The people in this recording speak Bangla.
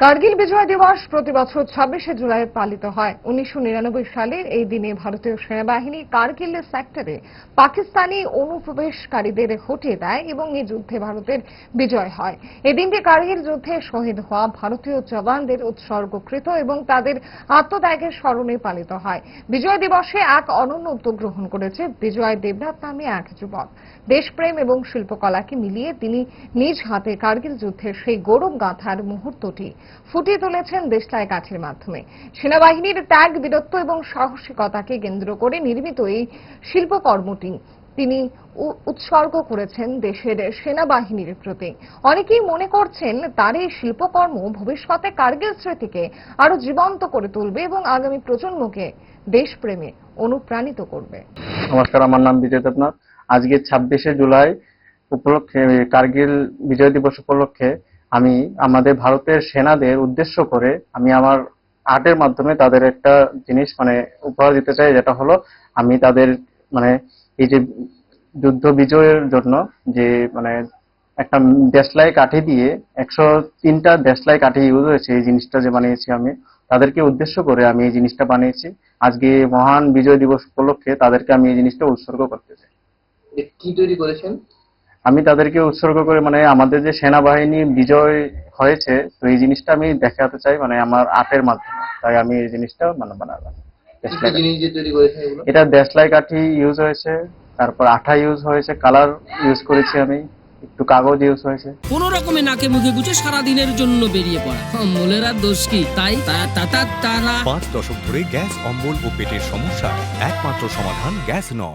কার্গিল বিজয় দিবস প্রতি বছর ছাব্বিশে জুলাই পালিত হয়। উনিশশো নিরানব্বই সালের এই দিনে ভারতীয় সেনাবাহিনী কার্গিল সেক্টরে পাকিস্তানি অনুপ্রবেশকারীদের হটিয়ে দেয় এবং এই যুদ্ধে ভারতের বিজয় হয়। এই দিনটি কার্গিল যুদ্ধে শহীদ হওয়া ভারতীয় জওয়ানদের উৎসর্গকৃত এবং তাদের আত্মত্যাগের স্মরণে পালিত হয়। বিজয় দিবসে এক অনন্য উদ্যোগ গ্রহণ করেছে বিজয় দেবনাথ নামে এক যুবক। দেশপ্রেম এবং শিল্পকলাকে মিলিয়ে তিনি নিজ হাতে কার্গিল যুদ্ধের সেই গৌরব গাঁথার মুহূর্তটি ফুটিয়ে তুলেছেন দেশলাই কাঠের মাধ্যমে। সেনাবাহিনীর ত্যাগ, বীরত্ব এবং সাহসিকতাকে কেন্দ্র করে নির্মিত এই শিল্পকর্মটি তিনি উৎসর্গ করেছেন দেশের সেনাবাহিনীর প্রতি। অনেকেই মনে করছেন তার এই শিল্পকর্ম ভবিষ্যতে কার্গিল স্মৃতিকে আরও জীবন্ত করে তুলবে এবং আগামী প্রজন্মকে দেশপ্রেমে অনুপ্রাণিত করবে। নমস্কার, আমার নাম বিজয় দেবনাথ। আজকে ছাব্বিশে জুলাই উপলক্ষে, কার্গিল বিজয় দিবস উপলক্ষে আমি আমাদের ভারতের সেনাদের উদ্দেশ্য করে আমি আমার আর্টের মাধ্যমে তাদের একটা জিনিস মানে উপহার দিতে চাই, যেটা হলো আমি তাদের মানে এই যে যুদ্ধ বিজয়ের জন্য যে মানে একটা দেশলাই কাঠি দিয়ে একশো তিনটা দেশলাই কাঠি ইউজ হয়েছে, এই জিনিসটা যে বানিয়েছি আমি, তাদেরকে উদ্দেশ্য করে আমি এই জিনিসটা বানিয়েছি। আজকে মহান বিজয় দিবস উপলক্ষে তাদেরকে আমি এই জিনিসটা উৎসর্গ করতে চাই। কি তৈরি করেছেন? আমি তাদেরকে উৎসর্গ করে মানে আমাদের যে সেনাবাহিনী বিজয় হয়েছে তো এই জিনিসটা আমি দেখাতে চাই মানে আমার আর্টের মাধ্যমে। তাই আমি এই জিনিসটা মানে বানালাম। এটা দেশলাই কাঠি ইউজ হয়েছে তারপর আঠা ইউজ হয়েছে কালার ইউজ করেছি আমি একটু কাগজ ইউজ হয়েছে। কোন রকমে নাকে মুখে গুজে সারা দিনের জন্য বেরিয়ে পড়া। আর দোষ কি? তাই তারা পাঁচ দশক ধরে গ্যাস অম্বল ও পেটের সমস্যা একমাত্র সমাধান গ্যাস নয়।